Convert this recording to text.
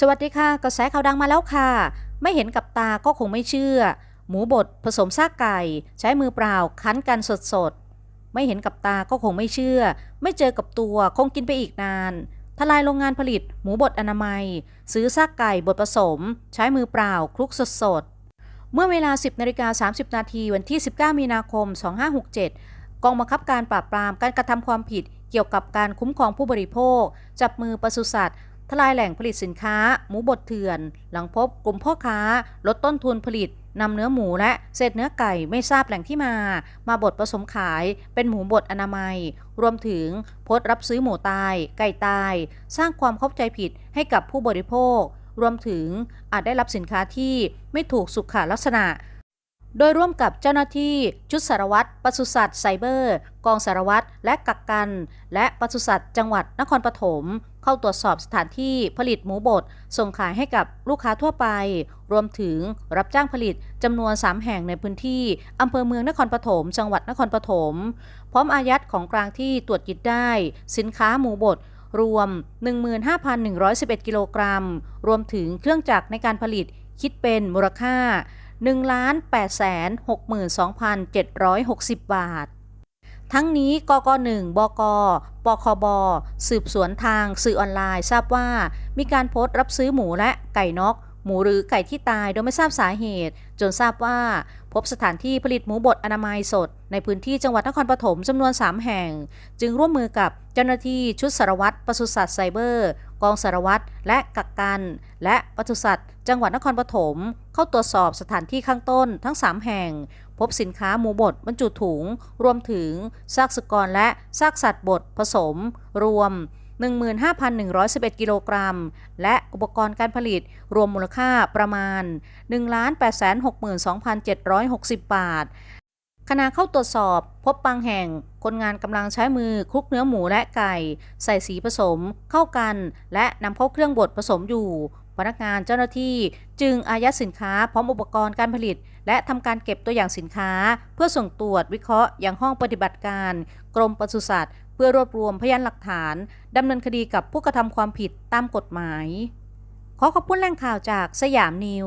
สวัสดีค่ะกระแสข่าวดังมาแล้วค่ะ ไม่เห็นกับตาก็คงไม่เชื่อ หมูบดผสมซากไก่ ใช้มือเปล่าคั้นกันสดๆ ไม่เห็นกับตาก็คงไม่เชื่อ ไม่เจอกับตัวคงกินไปอีกนานทลายโรงงานผลิตหมูบดอนามัย ซื้อซากไก่บดผสม ใช้มือเปล่าคลุกสดๆ เมื่อเวลา 10นาฬิกา30 นาทีวันที่ 19 มีนาคม 2567 กองบังคับการปราบปรามการกระทำความผิดเกี่ยวกับการคุ้มครองผู้บริโภค จับมือปศุสัตว์ ทลายแหล่งผลิตสินค้า หมูบดเถื่อน หลังพบกลุ่มพ่อค้า ลดต้นทุนผลิตนำเนื้อหมูและเศษเนื้อไก่ไม่ทราบแหล่งที่มา มาบดผสมขายเป็นหมูบดอนามัย รวมถึงโพสรับซื้อหมูตาย ไก่ตาย สร้างความเข้าใจผิดให้กับผู้บริโภค รวมถึงอาจได้รับสินค้าที่ไม่ถูกสุขลักษณะ โดยร่วมกับเจ้าหน้าที่ชุดสารวัตรปศุสัตว์ไซเบอร์ กองสารวัตรและกักกัน และปศุสัตว์จังหวัดนครปฐมเข้าตรวจสอบสถานที่ผลิตหมูบดส่งขายให้กับลูกค้าทั่วไป รวมถึงรับจ้างผลิตจำนวน 3 แห่งในพื้นที่อำเภอเมืองนครปฐมจังหวัดนครปฐมพร้อมอายัดของกลางที่ตรวจยึดได้ สินค้าหมูบดรวม 15,111 กิโลกรัม รวมถึงเครื่องจักรในการผลิตคิดเป็นมูลค่า 1 8 6 2 7 6 0 บาท ทั้งนี้กก1บก ปคบ สืบสวนทางสื่อออนไลน์ทราบว่า มีการโพสต์รับซื้อหมูและไก่นกหมูหรือไก่ที่ตายโดยไม่ทราบสาเหตุ จนทราบว่า พบสถานที่ผลิตหมูบดอนามัยสด ในพื้นที่จังหวัดนครปฐมจำนวน 3 แห่ง จึงร่วมมือกับเจ้าหน้าที่ชุดสารวัตรปศุสัตว์ไซเบอร์ กองสารวัตรและกักกัน และปศุสัตว์ จังหวัดนครปฐมเข้าตรวจสอบสถานที่ข้างต้นทั้ง 3 แห่ง พบสินค้าหมูบดบรรจุถุง รวมถึงซากสุกรและซากสัตว์บดผสม รวม 15,111 กิโลกรัม และอุปกรณ์การผลิตรวมมูลค่าประมาณ 1,862,760 บาท ขณะเข้าตรวจสอบพบบางแห่งคนงานกำลังใช้มือคลุกเนื้อหมูและไก่ ใส่สีผสม เข้ากัน และนำเข้าเครื่องบดผสมอยู่ พนักงานเจ้าหน้าที่จึงอายัดสินค้าพร้อมอุปกรณ์การผลิต และทำการเก็บตัวอย่างสินค้า เพื่อส่งตรวจวิเคราะห์ยังห้องปฏิบัติการ กรมปศุสัตว์ เพื่อรวบรวมพยานหลักฐานดำเนินคดีกับผู้กระทำความผิดตามกฎหมาย ขอขอบคุณแหล่งข่าวจากสยามนิว